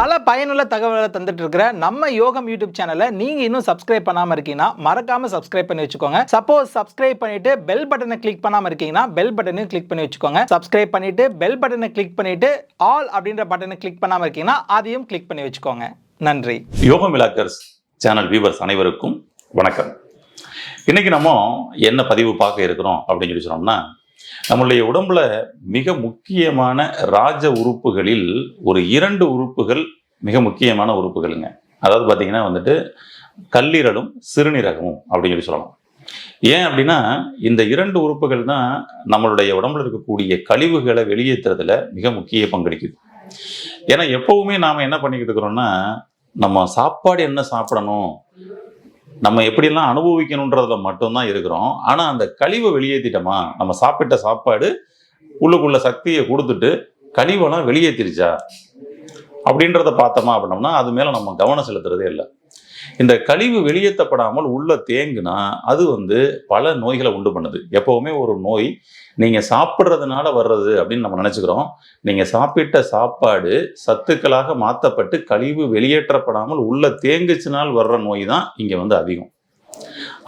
பல பயனுள்ள தகவல்களை தந்துட்டு இருக்கிற நம்ம யோகம் யூடியூப் சேனலை நீங்க இன்னும் சப்ஸ்கிரைப் பண்ணாம இருக்கீங்கன்னா மறக்காம சப்ஸ்கிரைப் பண்ணி வச்சுக்கோங்க. சப்போஸ் சப்ஸ்கிரைப் பண்ணிட்டு பெல் பட்டனை கிளிக் பண்ணாம இருக்கீங்கன்னா பெல் பட்டனையும் கிளிக் பண்ணி வச்சுக்கோங்க. சப்ஸ்கிரைப் பண்ணிட்டு பெல் பட்டனை கிளிக் பண்ணிட்டு ஆல் அப்படின்ற பட்டனை கிளிக் பண்ணாம இருக்கீங்கன்னா அதையும் கிளிக் பண்ணி வச்சுக்கோங்க. நன்றி. யோகம் விலாக்கர்ஸ் சேனல் வியூவர்ஸ் அனைவருக்கும் வணக்கம். இன்னைக்கு நம்ம என்ன பதிவு பார்க்க இருக்கிறோம் அப்படின்னு சொல்லி சொன்னோம்னா நம்மளுடைய உடம்புல மிக முக்கியமான ராஜ உறுப்புகளில் ஒரு இரண்டு உறுப்புகள் மிக முக்கியமான உறுப்புகளுங்க. அதாவது பார்த்தீங்கன்னா வந்துட்டு கல்லீரலும் சிறுநீரகமும் அப்படின்னு சொல்லி சொல்லலாம். ஏன் அப்படின்னா இந்த இரண்டு உறுப்புகள் தான் நம்மளுடைய உடம்புல இருக்கக்கூடிய கழிவுகளை வெளியேற்றுறதுல மிக முக்கிய பங்களிக்குது. ஏன்னா எப்பவுமே நாம் என்ன பண்ணிக்கிட்டு இருக்கிறோம்னா நம்ம சாப்பாடு என்ன சாப்பிடணும் நம்ம எப்படியெல்லாம் அனுபவிக்கணுன்றதுல மட்டும்தான் இருக்கிறோம். ஆனால் அந்த கழிவை வெளியேற்றிட்டோமா நம்ம சாப்பிட்ட சாப்பாடு உள்ளுக்குள்ள சக்தியை கொடுத்துட்டு கழிவெல்லாம் வெளியேற்றிருச்சா அப்படின்றத பார்த்தோமா அப்படின்னோம்னா அது மேலே நம்ம கவனம் செலுத்துறதே இல்லை. இந்த கழிவு வெளியேற்றப்படாமல் உள்ள தேங்குனா அது வந்து பல நோய்களை உண்டு பண்ணுது. எப்போவுமே ஒரு நோய் நீங்கள் சாப்பிட்றதுனால வர்றது அப்படின்னு நம்ம நினச்சிக்கிறோம். நீங்கள் சாப்பிட்ட சாப்பாடு சத்துக்களாக மாற்றப்பட்டு கழிவு வெளியேற்றப்படாமல் உள்ள தேங்குச்சினால் வர்ற நோய் தான் இங்கே வந்து அதிகம்.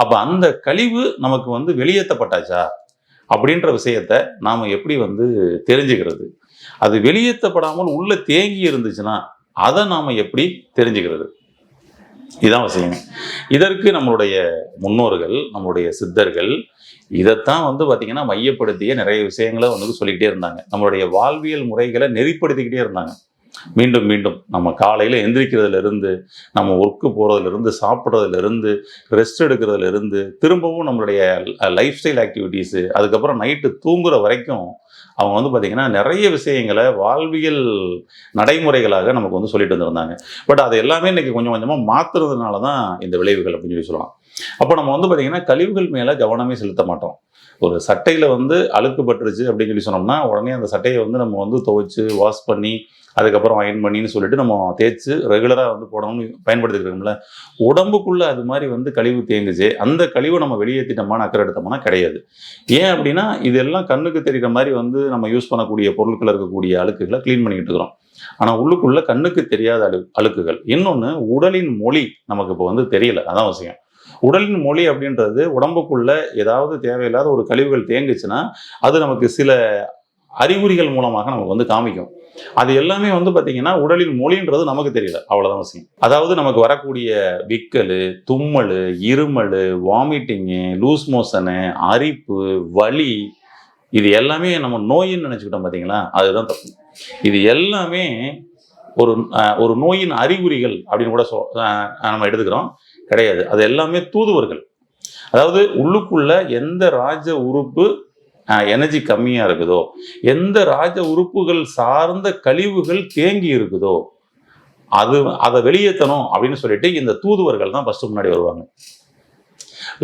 அப்போ அந்த கழிவு நமக்கு வந்து வெளியேற்றப்பட்டாச்சா அப்படின்ற விஷயத்த நாம் எப்படி வந்து தெரிஞ்சுக்கிறது? அது வெளியேற்றப்படாமல் உள்ள தேங்கி இருந்துச்சுன்னா அதை நாம எப்படி தெரிஞ்சுக்கிறது? இதான் விஷயம் இதற்கு நம்மளுடைய முன்னோர்கள் நம்மளுடைய சித்தர்கள் இதைத்தான் வந்து பார்த்தீங்கன்னா மையப்படுத்திய நிறைய விஷயங்களை வந்து சொல்லிக்கிட்டே இருந்தாங்க. நம்மளுடைய வாழ்வியல் முறைகளை நெறிப்படுத்திக்கிட்டே இருந்தாங்க. மீண்டும் மீண்டும் நம்ம காலையில் எந்திரிக்கிறதுல இருந்து நம்ம ஒர்க்கு போகிறதுலேருந்து இருந்து இருந்து ரெஸ்ட் எடுக்கிறதுல இருந்து திரும்பவும் நம்மளுடைய லைஃப் ஸ்டைல் ஆக்டிவிட்டீஸு அதுக்கப்புறம் நைட்டு தூங்குற வரைக்கும் அவங்க வந்து பார்த்திங்கன்னா நிறைய விஷயங்களை வாழ்வியல் நடைமுறைகளாக நமக்கு வந்து சொல்லிட்டு வந்திருந்தாங்க. பட் அது எல்லாமே இன்னைக்கு கொஞ்சம் கொஞ்சமாக மாற்றுறதுனால தான் இந்த விளைவுகள் அப்படின்னு சொல்லி சொல்லலாம் அப்போ நம்ம வந்து பார்த்திங்கன்னா கழிவுகள் மேலே கவனமே செலுத்த மாட்டோம். ஒரு சட்டையில் வந்து அழுக்கு பட்டுருச்சு அப்படின்னு சொல்லி சொன்னோம்னா உடனே அந்த சட்டையை வந்து நம்ம வந்து துவைச்சு வாஷ் பண்ணி அதுக்கப்புறம் அயன் பண்ணின்னு சொல்லிட்டு நம்ம தேய்ச்சி ரெகுலராக வந்து போடணும்னு பயன்படுத்திக்கிறோம்ல உடம்புக்குள்ளே அது மாதிரி வந்து கழிவு தேங்குச்சு. அந்த கழிவை நம்ம வெளியேற்றிட்டோம்னா அக்கறை எடுத்தோம்னா கிடையாது. ஏன் அப்படின்னா இதெல்லாம் கண்ணுக்கு தெரிகிற மாதிரி வந்து நம்ம யூஸ் பண்ணக்கூடிய பொருட்கள் இருக்கக்கூடிய அழுக்குகளை க்ளீன் பண்ணிக்கிட்டு இருக்கிறோம். ஆனால் உள்ளுக்குள்ளே கண்ணுக்கு தெரியாத அழு அழுக்குகள். இன்னொன்று உடலின் மொழி நமக்கு இப்போ வந்து தெரியல. அதான் விஷயம். உடலின் மொழி அப்படின்றது உடம்புக்குள்ள ஏதாவது தேவையில்லாத ஒரு கழிவுகள் தேங்குச்சுன்னா அது நமக்கு சில அறிகுறிகள் மூலமாக நமக்கு வந்து காமிக்கும். அது எல்லாமே வந்து பார்த்தீங்கன்னா உடலின் மொழின்றது நமக்கு தெரியல. அவ்வளோதான் விஷயம் அதாவது நமக்கு வரக்கூடிய விக்கல் தும்மல் இருமல் வாமிட்டிங்கு லூஸ் மோஷனு அரிப்பு வலி இது எல்லாமே நம்ம நோயின்னு நினச்சிக்கிட்டோம் பார்த்தீங்களா அதுதான் தப்பு. இது எல்லாமே ஒரு ஒரு நோயின் அறிகுறிகள் அப்படின்னு கூட சொ நம்ம எடுத்துக்கிறோம். கிடையாது. அது எல்லாமே தூதுவர்கள். அதாவது உள்ளுக்குள்ள எந்த ராஜ உறுப்பு எனர்ஜி கம்மியாக இருக்குதோ எந்த ராஜ உறுப்புகள் சார்ந்த கழிவுகள் தேங்கி இருக்குதோ அது அதை வெளியேற்றணும் அப்படின்னு சொல்லிட்டு இந்த தூதுவர்கள் தான் ஃபஸ்ட்டு முன்னாடி வருவாங்க.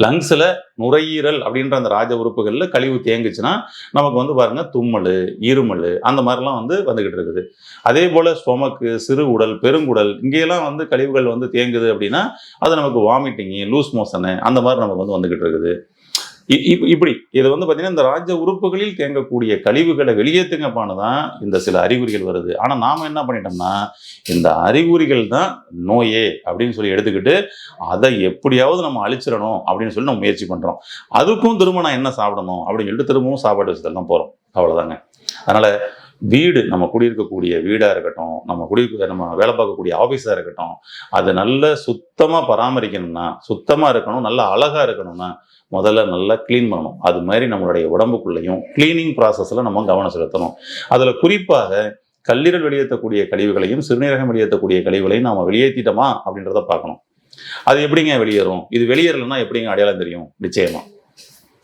லங்ஸில் நுரையீரல் அப்படின்ற அந்த ராஜ உறுப்புகளில் கழிவு தேங்குச்சுன்னா நமக்கு வந்து பாருங்க தும்மல் இருமல் அந்த மாதிரிலாம் வந்து வந்துக்கிட்டு இருக்குது. அதே போல் ஸ்டொமக்கு சிறு உடல் பெருங்குடல் இங்கேயெல்லாம் வந்து கழிவுகள் வந்து தேங்குது அப்படின்னா அது நமக்கு வாமிட்டிங்கு லூஸ் மோஷனு அந்த மாதிரி நமக்கு வந்து வந்துக்கிட்டு இருக்குது. இப்படி இது வந்து பார்த்தீங்கன்னா இந்த ராஜ உறுப்புகளில் தேங்கக்கூடிய கழிவுகளை வெளியேற்றுங்கப்பான்னு தான் இந்த சில அறிகுறிகள் வருது. ஆனால் நாம் என்ன பண்ணிட்டோம்னா இந்த அறிகுறிகள் தான் நோயே அப்படின்னு சொல்லி எடுத்துக்கிட்டு அதை எப்படியாவது நம்ம அழிச்சிடணும் அப்படின்னு சொல்லி நம்ம முயற்சி பண்ணுறோம் அதுக்கும் திரும்ப நான் என்ன சாப்பிடணும் அப்படின்னு சொல்லிட்டு திரும்பவும் சாப்பாடு விஷயத்தில் போகிறோம் அவ்வளோதாங்க அதனால் வீடு நம்ம குடியிருக்கக்கூடிய வீடாக இருக்கட்டும் நம்ம குடியிருக்க நம்ம வேலை பார்க்கக்கூடிய ஆஃபீஸாக இருக்கட்டும் அது நல்ல சுத்தமாக பராமரிக்கணும்னா சுத்தமாக இருக்கணும் நல்ல அழகாக இருக்கணும்னா முதல்ல நல்லா க்ளீன் பண்ணணும். அது மாதிரி நம்மளுடைய உடம்புக்குள்ளேயும் க்ளீனிங் ப்ராசஸில் நம்ம கவனம் செலுத்தணும். அதில் குறிப்பாக கல்லீரல் வெளியேற்றக்கூடிய கழிவுகளையும் சிறுநீரகம் வெளியேற்றக்கூடிய கழிவுகளையும் நாம் வெளியேற்றிட்டோமா அப்படின்றத பார்க்கணும். அது எப்படிங்க வெளியேறும்? இது வெளியேறலைன்னா எப்படிங்க அடையாளம் தெரியும்? நிச்சயமாக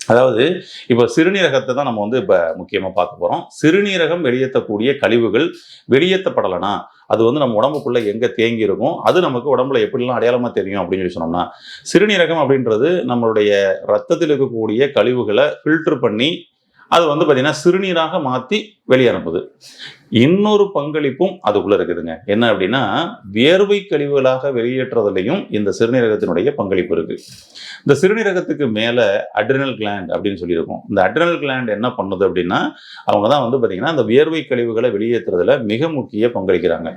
அதாவது இப்போ சிறுநீரகத்தை தான் நம்ம வந்து இப்போ முக்கியமாக பார்க்க போகிறோம் சிறுநீரகம் வெளியேற்றக்கூடிய கழிவுகள் வெளியேற்றப்படலைன்னா அது வந்து நம்ம உடம்புக்குள்ளே எங்கே தேங்கி இருக்கும்? அது நமக்கு உடம்புல எப்படிலாம் அடையாளமாக தெரியும் அப்படின்னு சொல்லி சொன்னோம்னா சிறுநீரகம் அப்படின்றது நம்மளுடைய ரத்தத்தில் இருக்கக்கூடிய கழிவுகளை ஃபில்டர் பண்ணி அது வந்து பார்த்திங்கன்னா சிறுநீராக மாற்றி வெளியே அனுப்புது இன்னொரு பங்களிப்பும் அதுக்குள்ள இருக்குதுங்க. என்ன அப்படின்னா வியர்வை கழிவுகளாக வெளியேற்றுறதுலையும் இந்த சிறுநீரகத்தினுடைய பங்களிப்பு இருக்கு. இந்த சிறுநீரகத்துக்கு மேலே அட்ரினல் கிளாண்ட் அப்படின்னு சொல்லியிருக்கோம். இந்த அட்ரினல் கிளாண்ட் என்ன பண்ணுது அப்படின்னா அவங்க தான் வந்து பார்த்தீங்கன்னா அந்த வியர்வை கழிவுகளை வெளியேற்றுறதுல மிக முக்கிய பங்களிக்கிறாங்க.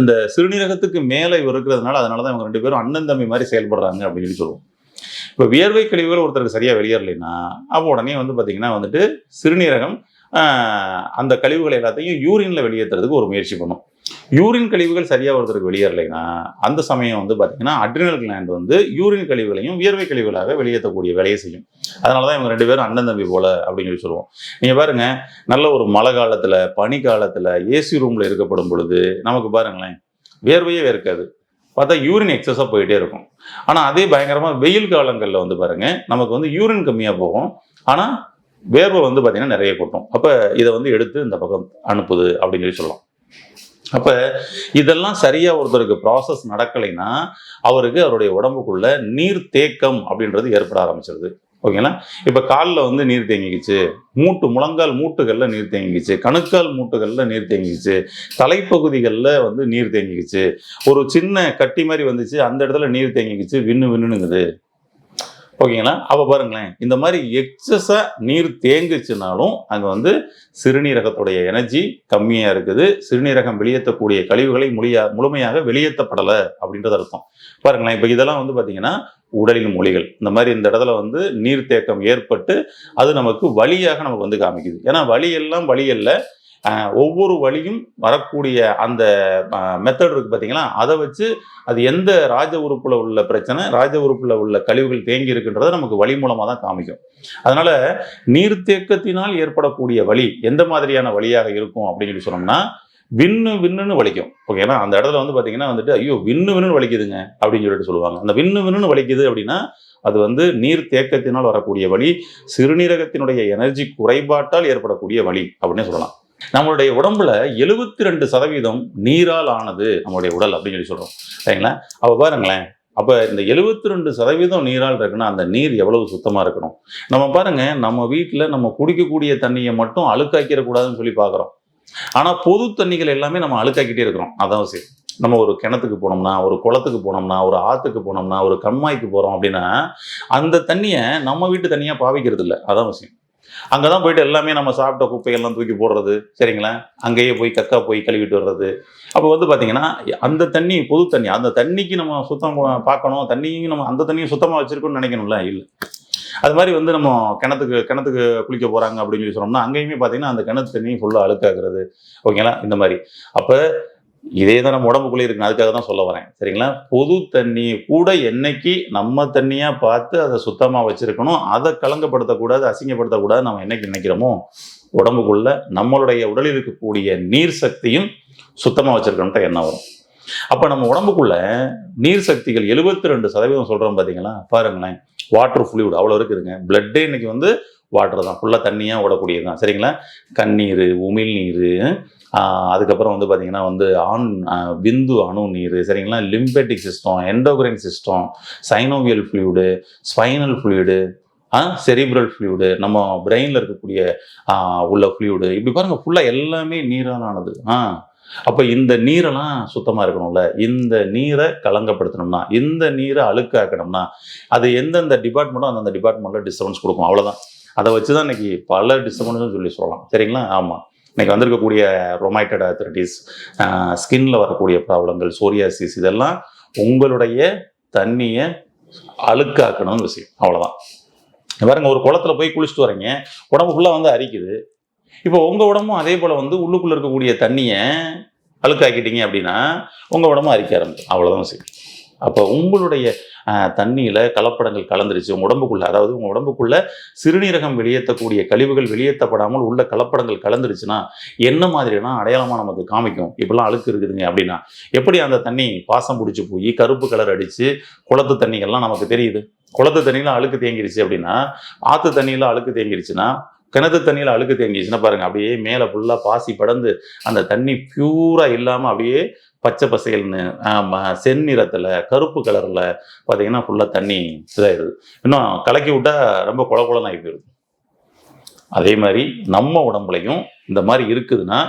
இந்த சிறுநீரகத்துக்கு மேலே இவர் இருக்கிறதுனால அதனால தான் இவங்க ரெண்டு பேரும் அண்ணன் தம்பி மாதிரி செயல்படுறாங்க அப்படின்னு சொல்லி சொல்லுவோம். இப்போ வியர்வை கழிவுகள் ஒருத்தருக்கு சரியாக வெளியேறலைன்னா அப்போ உடனே வந்து பார்த்தீங்கன்னா வந்துட்டு சிறுநீரகம் அந்த கழிவுகள் எல்லாத்தையும் யூரின்ல வெளியேற்றுறதுக்கு ஒரு முயற்சி பண்ணும். யூரின் கழிவுகள் சரியாக ஒருத்தருக்கு வெளியேறலைன்னா அந்த சமயம் வந்து பார்த்தீங்கன்னா அட்ரினல் கிளாண்ட் வந்து யூரின் கழிவுகளையும் வியர்வை கழிவுகளாக வெளியேற்றக்கூடிய வேலையை செய்யும். அதனால தான் இவங்க ரெண்டு பேரும் அண்ணன் தம்பி போல அப்படின்னு சொல்லி சொல்லுவோம். நீங்கள் பாருங்க நல்ல ஒரு மழை காலத்தில் பனி காலத்தில் ஏசி ரூமில் இருக்கப்படும் பொழுது நமக்கு பாருங்களேன் வேர்வையே வேர்க்காது. பார்த்தா யூரின் எக்ஸஸாக போயிட்டே இருக்கும். ஆனால் அதே பயங்கரமாக வெயில் காலங்களில் வந்து பாருங்கள் நமக்கு வந்து யூரின் கம்மியாக போகும். ஆனால் வேர்வை வந்து பார்த்தீங்கன்னா நிறைய கொட்டும். அப்போ இதை வந்து எடுத்து இந்த பக்கம் அனுப்புது அப்படின்னு சொல்லி சொல்லலாம். அப்போ இதெல்லாம் சரியாக ஒருத்தருக்கு ப்ராசஸ் நடக்கலைன்னா அவருக்கு அவருடைய உடம்புக்குள்ள நீர் தேக்கம் அப்படின்றது ஏற்பட ஆரம்பிச்சிருது. ஓகேங்களா? இப்போ காலில் வந்து நீர் தேங்கிக்கிச்சு. மூட்டு முழங்கால் மூட்டுகளில் நீர் தேங்கிக்கிச்சு. கணுக்கால் மூட்டுகளில் நீர் தேங்கிக்கிச்சு. தலைப்பகுதிகளில் வந்து நீர் தேங்கிக்கிச்சு. ஒரு சின்ன கட்டி மாதிரி வந்துச்சு. அந்த இடத்துல நீர் தேங்கிக்கிச்சு. விண்ணு விண்ணுங்குது ஓகேங்களா? அப்போ பாருங்களேன். இந்த மாதிரி எக்ஸஸாக நீர் தேங்குச்சுனாலும் அங்கே வந்து சிறுநீரகத்துடைய எனர்ஜி கம்மியாக இருக்குது. சிறுநீரகம் வெளியேற்றக்கூடிய கழிவுகளை முழியா முழுமையாக வெளியேற்றப்படலை அப்படின்றது அர்த்தம். பாருங்களேன். இப்போ இதெல்லாம் வந்து பார்த்தீங்கன்னா உடலின் மொழிகள். இந்த மாதிரி இந்த இடத்துல வந்து நீர் தேக்கம் ஏற்பட்டு அது நமக்கு வழியாக நமக்கு வந்து காமிக்குது. ஏன்னா வழி எல்லாம் வழி ஒவ்வொரு வழியும் வரக்கூடிய அந்த மெத்தட் இருக்குது பார்த்தீங்களா அதை வச்சு அது எந்த ராஜ உறுப்பில் உள்ள பிரச்சனை ராஜ உறுப்பில் உள்ள கழிவுகள் தேங்கி இருக்குன்றதை நமக்கு வழி மூலமாக தான் காமிக்கும். அதனால் நீர்த்தேக்கத்தினால் ஏற்படக்கூடிய வழி எந்த மாதிரியான வழியாக இருக்கும் அப்படின்னு சொல்லி சொன்னோம்னா விண்ணு விண்ணுன்னு வலிக்கும். ஓகேனா அந்த இடத்துல வந்து பார்த்தீங்கன்னா வந்துட்டு ஐயோ விண்ணு விண்ணுன்னு வலிக்குதுங்க அப்படின்னு சொல்லிட்டு சொல்லுவாங்க. அந்த விண்ணு விண்ணுன்னு வலிக்குது அப்படின்னா அது வந்து நீர் தேக்கத்தினால் வரக்கூடிய வழி சிறுநீரகத்தினுடைய எனர்ஜி குறைபாட்டால் ஏற்படக்கூடிய வழி அப்படின்னு சொல்லலாம். நம்மளுடைய உடம்புல எழுபத்தி ரெண்டு சதவீதம் நீரால் ஆனது நம்மளுடைய உடல் அப்படின்னு சொல்லி சொல்றோம். சரிங்களா? அப்ப பாருங்களேன். அப்ப இந்த எழுபத்தி ரெண்டு சதவீதம் நீரால் இருக்குன்னா அந்த நீர் எவ்வளவு சுத்தமா இருக்கணும்? நம்ம பாருங்க நம்ம வீட்டுல நம்ம குடிக்கக்கூடிய தண்ணியை மட்டும் அழுக்காக்கிடக்கூடாதுன்னு சொல்லி பார்க்குறோம். ஆனா பொது தண்ணிகள் எல்லாமே நம்ம அழுக்காக்கிட்டே இருக்கிறோம். அதான் சரி. நம்ம ஒரு கிணத்துக்கு போனோம்னா ஒரு குளத்துக்கு போனோம்னா ஒரு ஆத்துக்கு போனோம்னா ஒரு கம்மாய்க்கு போறோம் அப்படின்னா அந்த தண்ணியை நம்ம வீட்டு தண்ணியா பாவிக்கிறது இல்லை அதான் விஷயம். அங்கதான் போயிட்டு எல்லாமே நம்ம சாப்பிட்ட குப்பையெல்லாம் தூக்கி போடுறது சரிங்களா? அங்கேயே போய் கக்கா போய் கழுவிட்டு வர்றது. அப்போ வந்து பார்த்தீங்கன்னா அந்த தண்ணி பொது தண்ணி அந்த தண்ணிக்கு நம்ம சுத்தம் பார்க்கணும் தண்ணியும் நம்ம அந்த தண்ணியும் சுத்தமாக வச்சிருக்கோம்னு நினைக்கணும்ல இல்லை. அது மாதிரி வந்து நம்ம கிணத்துக்கு கிணத்துக்கு குளிக்க போறாங்க அப்படின்னு சொல்லி சொன்னோம்னா அங்கேயுமே பார்த்தீங்கன்னா அந்த கிணத்து தண்ணி ஃபுல்லாக அழுக்காகிறது. ஓகேங்களா? இந்த மாதிரி. அப்போ இதே தான் நம்ம உடம்புக்குள்ளே இருக்கு அதுக்காக தான் சொல்ல வரேன். சரிங்களா? பொது தண்ணி கூட என்னைக்கு நம்ம தண்ணியாக பார்த்து அதை சுத்தமாக வச்சுருக்கணும் அதை கலங்கப்படுத்தக்கூடாது அசிங்கப்படுத்தக்கூடாது நம்ம என்னைக்கு நினைக்கிறோமோ உடம்புக்குள்ள நம்மளுடைய உடலில் இருக்கக்கூடிய நீர் சக்தியும் சுத்தமாக வச்சிருக்கணும்ட்ட எண்ணம் வரும். அப்போ நம்ம உடம்புக்குள்ள நீர் சக்திகள் எழுபத்தி ரெண்டு சதவீதம் சொல்கிறோம் பார்த்தீங்களா பாருங்களேன். வாட்டர் ஃப்ளூயிட் அவ்வளோ இருக்குதுங்க. பிளட்டே இன்னைக்கு வந்து வாட்டர் தான். ஃபுல்லாக தண்ணியாக ஓடக்கூடியது தான் சரிங்களா? கண்ணீர் உமிழ்நீர் அதுக்கப்புறம் வந்து பார்த்தீங்கன்னா வந்து ஆண் விந்து அணு நீர் சரிங்களா? Lymphatic system endocrine system synovial fluid spinal fluid cerebral fluid நம்ம பிரெயினில் இருக்கக்கூடிய உள்ள ஃப்ளூயிடு இப்படி பாருங்கள் ஃபுல்லாக எல்லாமே நீரானது ஆ அப்போ இந்த நீரெல்லாம் சுத்தமாக இருக்கணும்ல? இந்த நீரை கலங்கப்படுத்தணும்னா இந்த நீரை அழுக்காக்கணும்னா அது எந்தெந்த டிபார்ட்மெண்ட்டோ அந்தந்த டிபார்ட்மெண்ட்டில் டிஸ்டர்பன்ஸ் கொடுக்கும். அவ்வளோதான் அதை வச்சு தான் இன்னைக்கு பல டிஸ்டர்பன்ஸும் சொல்லி சொல்லலாம். சரிங்களா? ஆமாம் இன்னைக்கு வந்திருக்கக்கூடிய ரொமைட்டட் ஆத்தரிட்டிஸ் ஸ்கின்ல வரக்கூடிய ப்ராப்ளங்கள் சோரியாசிஸ் இதெல்லாம் உங்களுடைய தண்ணியை அழுக்காக்கணும்னு விஷயம். அவ்வளோதான் பாருங்க ஒரு குளத்துல போய் குளிச்சுட்டு வரீங்க உடம்பு ஃபுல்லாக வந்து அரிக்குது. இப்போ உங்க உடம்பும் அதே போல வந்து உள்ளுக்குள்ள இருக்கக்கூடிய தண்ணியை அழுக்காக்கிட்டீங்க அப்படின்னா உங்க உடம்பும் அரிக்க ஆரம்பிக்கும். அவ்வளோதான் விஷயம். அப்போ உங்களுடைய தண்ணியில் கலப்படங்கள் கலந்துருச்சு. உங்கள் உடம்புக்குள்ள அதாவது உங்கள் உடம்புக்குள்ள சிறுநீரகம் வெளியேற்றக்கூடிய கழிவுகள் வெளியேற்றப்படாமல் உள்ள கலப்படங்கள் கலந்துருச்சுன்னா என்ன மாதிரினா அடையாளமாக நமக்கு காமிக்கும். இப்படிலாம் அழுக்கு இருக்குதுங்க அப்படின்னா எப்படி அந்த தண்ணி பாசம் பிடிச்சி போய் கருப்பு கலர் அடித்து குளத்து தண்ணிகள்லாம் நமக்கு தெரியுது? குளத்து தண்ணியில் அழுக்கு தேங்கிருச்சு அப்படின்னா ஆத்து தண்ணியில் அழுக்கு தேங்கிருச்சுன்னா கிணத்து தண்ணியில் அழுக்கு தேங்கிச்சுன்னா பாருங்க அப்படியே மேலே ஃபுல்லாக பாசி படந்து அந்த தண்ணி பியூரா இல்லாமல் அப்படியே பச்சை பசைகள்னு ஆமாம் செந்நிறத்தில் கருப்பு கலரில் பார்த்தீங்கன்னா ஃபுல்லாக தண்ணி இதாகிடுது இன்னும் கலக்கி விட்டால் ரொம்ப குள குளம் ஆகி போயிடுது. அதே மாதிரி நம்ம உடம்புலையும் இந்த மாதிரி இருக்குதுன்னா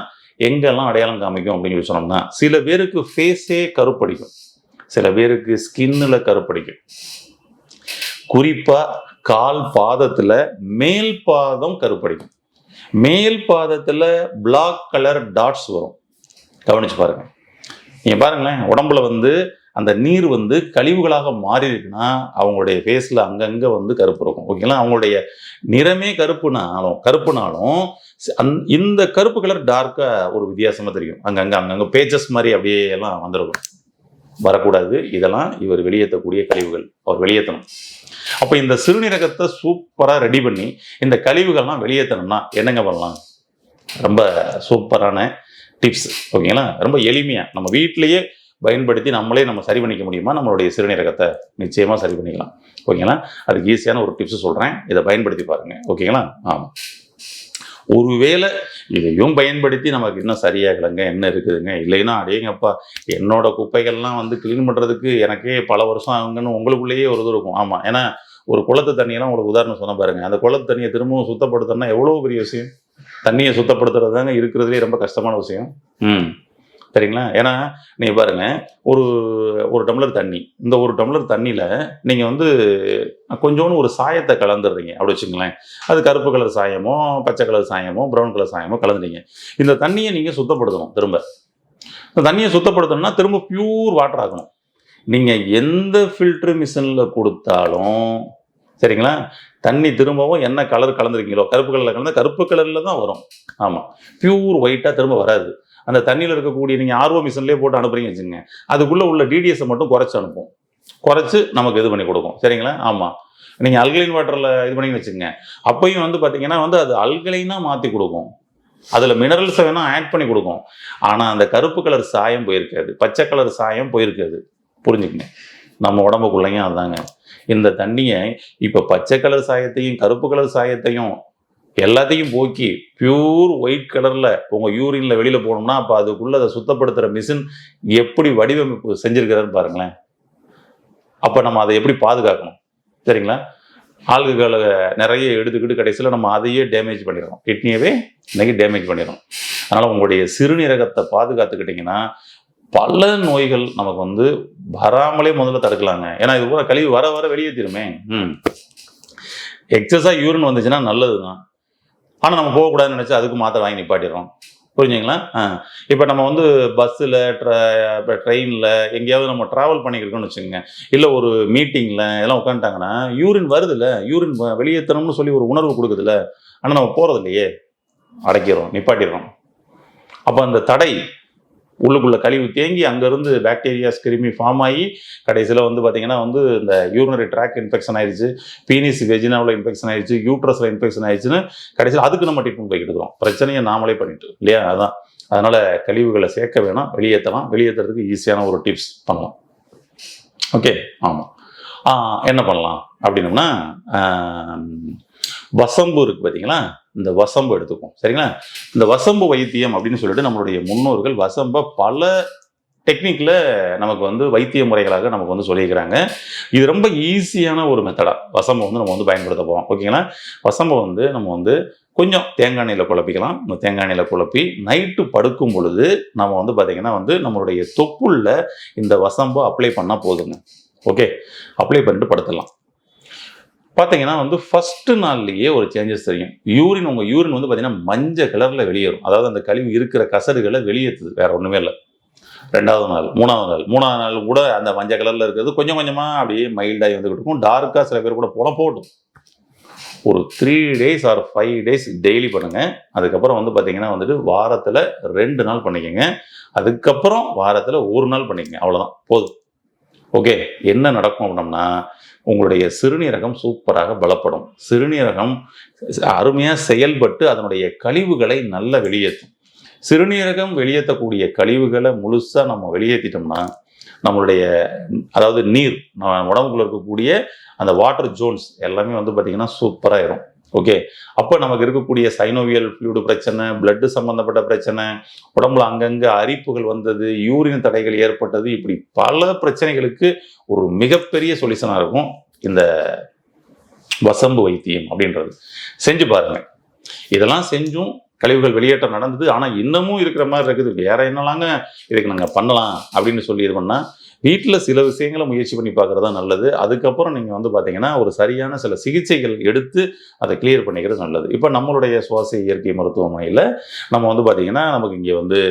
எங்கெல்லாம் அடையாளம் காமிக்கும் அப்படின்னு சொல்லி சொன்னோம்னா சில பேருக்கு ஃபேஸே கருப்படிக்கும். சில பேருக்கு ஸ்கின்னில் கருப்படிக்கும். குறிப்பாக கால் பாதத்தில் மேல் பாதம் கருப்படிக்கும். மேல் பாதத்தில் பிளாக் கலர் டாட்ஸ் வரும். கவனிச்சு பாருங்கள் நீங்கள் பாருங்களேன் உடம்புல வந்து அந்த நீர் வந்து கழிவுகளாக மாறி இருக்குன்னா அவங்களுடைய ஃபேஸில் அங்கங்கே வந்து கருப்பு இருக்கும். ஓகேங்களா அவங்களுடைய நிறமே கருப்புனாலும் கருப்புனாலும் அந் இந்த கருப்பு கலர் டார்க்காக ஒரு வித்தியாசமாக தெரியும். அங்கங்கே அங்கங்கே பேச்சஸ் மாதிரி அப்படியே எல்லாம் வந்துருக்கும். வரக்கூடாது. இதெல்லாம் இவர் வெளியேற்றக்கூடிய கழிவுகள். அவர் வெளியேற்றணும். அப்போ இந்த சிறுநீரகத்தை சூப்பராக ரெடி பண்ணி இந்த கழிவுகள்லாம் வெளியேற்றணும்னா என்னங்க பண்ணலாம்? ரொம்ப சூப்பரான டிப்ஸ் ஓகேங்களா ரொம்ப எளிமையாக நம்ம வீட்டிலேயே பயன்படுத்தி நம்மளே நம்ம சரி பண்ணிக்க முடியுமா? நம்மளுடைய சிறுநீரகத்தை நிச்சயமாக சரி பண்ணிக்கலாம். ஓகேங்களா அதுக்கு ஈஸியான ஒரு டிப்ஸ் சொல்கிறேன் இதை பயன்படுத்தி பாருங்கள் ஓகேங்களா ஆமாம் ஒருவேளை இதையும் பயன்படுத்தி நமக்கு இன்னும் சரியாகலைங்க என்ன இருக்குதுங்க? இல்லைன்னா அடேங்கப்பா என்னோட குப்பைகள்லாம் வந்து க்ளீன் பண்ணுறதுக்கு எனக்கே பல வருஷம் ஆகுங்கன்னு உங்களுக்குள்ளேயே ஒரு இது இருக்கும். ஆமாம் ஏன்னா ஒரு குளத்து தண்ணியெல்லாம் உங்களுக்கு உதாரணம் சொன்ன பாருங்கள் அந்த குளத்து தண்ணியை திரும்பவும் சுத்தப்படுத்தணும்னா எவ்வளோ பெரிய விஷயம்? தண்ணியை சுத்தப்படுத்துறது தாங்க இருக்கிறதுலே ரொம்ப கஷ்டமான விஷயம். ம். சரிங்களா? ஏன்னா நீங்கள் பாருங்க ஒரு ஒரு டம்ளர் தண்ணி இந்த ஒரு டம்ளர் தண்ணியில் நீங்கள் வந்து கொஞ்சோண்டு ஒரு சாயத்தை கலந்துடுறீங்க. அப்படி வச்சுங்களேன் அது கருப்பு கலர் சாயமோ பச்சை கலர் சாயமோ ப்ரௌன் கலர் சாயமோ கலந்துட்டீங்க இந்த தண்ணியை நீங்கள் சுத்தப்படுத்தணும் திரும்ப. இந்த தண்ணியை சுத்தப்படுத்தணும்னா திரும்ப பியூர் வாட்டர் ஆகணும் நீங்கள் எந்த ஃபில்டர் மிஷினில் கொடுத்தாலும் சரிங்களா? தண்ணி திரும்பவும் என்ன கலர் கலந்துருக்கீங்களோ கருப்பு கலரில் கலந்தால் கருப்பு கலரில் தான் வரும். ஆமாம் பியூர் ஒயிட்டாக திரும்ப வராது. அந்த தண்ணியில் இருக்கக்கூடிய நீங்கள் ஆர்வ மிஷின்லேயே போட்டு அனுப்புறீங்க வச்சுங்க அதுக்குள்ளே உள்ள டிடிஎஸை மட்டும் குறைச்சி அனுப்பும் குறைச்சி நமக்கு இது பண்ணி கொடுக்கும். சரிங்களா? ஆமாம் நீங்கள் அல்கலைன் வாட்டரில் இது பண்ணி வச்சுங்க அப்பையும் வந்து பார்த்தீங்கன்னா வந்து அது அல்கலைனாக மாற்றி கொடுக்கும். அதில் மினரல்ஸை வேணால் ஆட் பண்ணி கொடுக்கும். ஆனால் அந்த கருப்பு கலர் சாயம் போயிருக்காது. பச்சை கலர் சாயம் போயிருக்காது. புரிஞ்சுக்கங்க. நம்ம உடம்புக்குள்ளேயும் அதுதாங்க இந்த தண்ணியை இப்போ பச்சை கலர் சாயத்தையும் கருப்பு கலர் சாயத்தையும் எல்லாத்தையும் போக்கி பியூர் ஒயிட் கலரில் உங்கள் யூரின்ல வெளியில் போகணும்னா அப்போ அதுக்குள்ளே அதை சுத்தப்படுத்துகிற மிஷின் எப்படி வடிவமைப்பு செஞ்சுருக்கிறாருன்னு பாருங்களேன். அப்போ நம்ம அதை எப்படி பாதுகாக்கணும்? சரிங்களா? ஆல்கஹாலை நிறைய எடுத்துக்கிட்டு கடைசியில் நம்ம அதையே டேமேஜ் பண்ணிடுறோம். கிட்னியவே இன்றைக்கி டேமேஜ் பண்ணிடுறோம். அதனால் உங்களுடைய சிறுநீரகத்தை பாதுகாத்துக்கிட்டிங்கன்னா பல நோய்கள் நமக்கு வந்து வராமலே முதல்ல தடுக்கலாங்க. ஏன்னா இது பூரா கழிவு வர வர வெளியேற்றிருமே ம். எக்ஸஸாக யூரின் வந்துச்சுன்னா நல்லது தான் ஆனால் நம்ம போகக்கூடாதுன்னு நினச்சி அதுக்கு மாத்திரை வாங்கி நிப்பாட்டிடுறோம். புரிஞ்சுங்களா? ஆ. இப்போ நம்ம வந்து பஸ்ஸில் ட்ர ட்ரெயினில் எங்கேயாவது நம்ம ட்ராவல் பண்ணிக்கிறோம்னு வச்சுக்கோங்க. இல்லை ஒரு மீட்டிங்கில் எல்லாம் உட்காந்துட்டாங்கன்னா யூரின் வருதுல்ல யூரின் வ- வெளியேற்றணும்னு சொல்லி ஒரு உணர்வு கொடுக்குதுல்ல. ஆனால் நம்ம போகிறது இல்லையே அடைக்கிறோம் நிப்பாட்டிடுறோம். அப்போ அந்த தடை உள்ளுக்குள்ளே கழிவு தேங்கி அங்கேருந்து பாக்டீரியாஸ் கிருமி ஃபார்ம் ஆகி கடைசியில் வந்து பார்த்தீங்கன்னா வந்து இந்த யூரினரி ட்ராக் இன்ஃபெக்ஷன் ஆயிடுச்சு பீனிஸ் வெஜினாவில் இன்ஃபெக்ஷன் ஆயிடுச்சு யூட்ரஸில் இன்ஃபெக்ஷன் ஆயிடுச்சுன்னு கடைசியில் அதுக்கு நம்ம ட்ரீட்மெண்ட் போய்கிட்டு எடுக்கிறோம் பிரச்சனையை நாமளே பண்ணிட்டு இல்லையா? அதான். அதனால் கழிவுகளை சேர்க்க வேணாம் வெளியேற்றலாம் வெளியேற்றுறதுக்கு ஈஸியான ஒரு டிப்ஸ் பண்ணலாம். ஓகே ஆமாம் என்ன பண்ணலாம்? அப்படின்னோம்னா வசம்பு இருக்கு பார்த்தீங்களா இந்த வசம்பு எடுத்துக்கும் சரிங்களா? இந்த வசம்பு வைத்தியம் அப்படின்னு சொல்லிட்டு நம்மளுடைய முன்னோர்கள் வசம்பை பல டெக்னிக்கில் நமக்கு வந்து வைத்திய முறைகளாக நமக்கு வந்து சொல்லியிருக்கிறாங்க. இது ரொம்ப ஈஸியான ஒரு மெத்தடாக வசம்பை வந்து நம்ம வந்து பயன்படுத்த போகிறோம் ஓகேங்களா வசம்பை வந்து நம்ம வந்து கொஞ்சம் தேங்காய் எண்ணெயில் குழப்பிக்கலாம். இந்த தேங்காய் எண்ணெயில் குழப்பி நைட்டு படுக்கும் பொழுது நம்ம வந்து பார்த்திங்கன்னா வந்து நம்மளுடைய தொப்புள்ள இந்த வசம்பை அப்ளை பண்ணால் போதுங்க. ஓகே அப்ளை பண்ணிட்டு படுத்துடலாம். பார்த்தீங்கன்னா வந்து ஃபஸ்ட்டு நாள்லேயே ஒரு சேஞ்சஸ் தெரியும். யூரின் உங்கள் யூரின் வந்து பார்த்தீங்கன்னா மஞ்சள் கலரில் வெளியேறும். அதாவது அந்த கழிவு இருக்கிற கசடுகளை வெளியேற்றுது வேறு ஒன்றுமே இல்லை. ரெண்டாவது நாள் மூணாவது நாள். மூணாவது நாள் கூட அந்த மஞ்சள் கலரில் இருக்கிறது கொஞ்சம் கொஞ்சமாக அப்படியே மைல்டாகி வந்துக்கிட்டு இருக்கும் டார்க்காக சில பேர் கூட போல போட்டும். ஒரு three days or five days daily பண்ணுங்கள் அதுக்கப்புறம் வந்து பார்த்தீங்கன்னா வந்துட்டு வாரத்தில் ரெண்டு நாள் பண்ணிக்கோங்க. அதுக்கப்புறம் வாரத்தில் ஒரு நாள் பண்ணிக்கங்க. அவ்வளோதான் போதும். ஓகே என்ன நடக்கும் அப்படின்னம்னா உங்களுடைய சிறுநீரகம் சூப்பராக பலப்படும். சிறுநீரகம் அருமையாக செயல்பட்டு அதனுடைய கழிவுகளை நல்லா வெளியேற்றும். சிறுநீரகம் வெளியேற்றக்கூடிய கழிவுகளை முழுசாக நம்ம வெளியேற்றிட்டோம்னா நம்மளுடைய அதாவது நீர் நம்ம உடம்புக்குள்ள இருக்கக்கூடிய அந்த வாட்டர் ஜோன்ஸ் எல்லாமே வந்து பார்த்திங்கன்னா சூப்பராகிடும் ஓகே அப்போ நமக்கு இருக்கக்கூடிய சைனோவியல் ஃப்ளூடு பிரச்சனை பிளட்டு சம்பந்தப்பட்ட பிரச்சனை உடம்புல அங்கங்கே அரிப்புகள் வந்தது யூரின் தடைகள் ஏற்பட்டது இப்படி பல பிரச்சனைகளுக்கு ஒரு மிகப்பெரிய சொல்யூஷனாக இருக்கும் இந்த வசம்பு வைத்தியம் அப்படின்றது. செஞ்சு பாருங்க. இதெல்லாம் செஞ்சும் கழிவுகள் வெளியேற்றம் நடந்தது. ஆனால் இன்னமும் இருக்கிற மாதிரி இருக்குது. வேற என்னலாங்க இதுக்கு நாங்கள் பண்ணலாம் அப்படின்னு சொல்லி இது பண்ணால் வீட்டில் சில விஷயங்களை முயற்சி பண்ணி பார்க்குறது தான் நல்லது. அதுக்கப்புறம் நீங்கள் வந்து பார்த்தீங்கன்னா ஒரு சரியான சில சிகிச்சைகள் எடுத்து அதை கிளியர் பண்ணிக்கிறது நல்லது. இப்போ நம்மளுடைய சுவாச இயற்கை மருத்துவமனையில் நம்ம வந்து பார்த்தீங்கன்னா நமக்கு இங்கே வந்து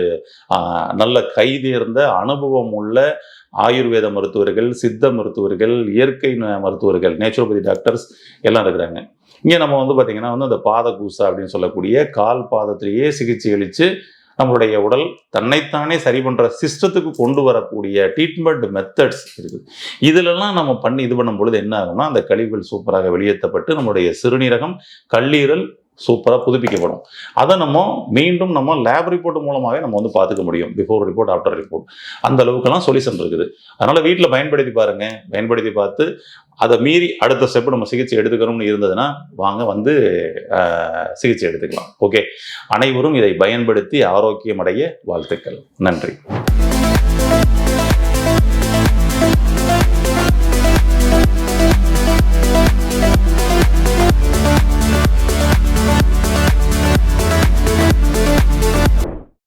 நல்ல கைதேர்ந்த அனுபவம் உள்ள ஆயுர்வேத மருத்துவர்கள் சித்த மருத்துவர்கள் இயற்கை மருத்துவர்கள் நேச்சுரோபதி டாக்டர்ஸ் எல்லாம் இருக்கிறாங்க. இங்கே நம்ம வந்து பார்த்திங்கன்னா வந்து அந்த பாத கூசா அப்படின்னு சொல்லக்கூடிய கால் பாதத்திலேயே சிகிச்சை அளித்து நம்மளுடைய உடல் தன்னைத்தானே சரி பண்ணுற சிஸ்டத்துக்கு கொண்டு வரக்கூடிய ட்ரீட்மெண்ட் மெத்தட்ஸ் இருக்குது. இதிலெல்லாம் நம்ம பண்ணி இது பண்ணும் பொழுது என்ன ஆகும்னா அந்த கழிவுகள் சூப்பராக வெளியேற்றப்பட்டு நம்மளுடைய சிறுநீரகம் கல்லீரல் சூப்பராக புதுப்பிக்கப்படும். அதை நம்ம மீண்டும் நம்ம லேப் ரிப்போர்ட் மூலமாகவே நம்ம வந்து பார்த்துக்க முடியும். பிஃபோர் ரிப்போர்ட் ஆஃப்டர் ரிப்போர்ட் அந்த அளவுக்கெல்லாம் சொல்யூஷன் இருக்குது. அதனால் வீட்டில் பயன்படுத்தி பாருங்கள் பயன்படுத்தி பார்த்து அதை மீறி அடுத்த ஸ்டெப் நம்ம சிகிச்சை எடுத்துக்கணும்னு இருந்ததுன்னா வாங்க வந்து சிகிச்சை எடுத்துக்கலாம். ஓகே அனைவரும் இதை பயன்படுத்தி ஆரோக்கியம் அடைய வாழ்த்துக்கள். நன்றி.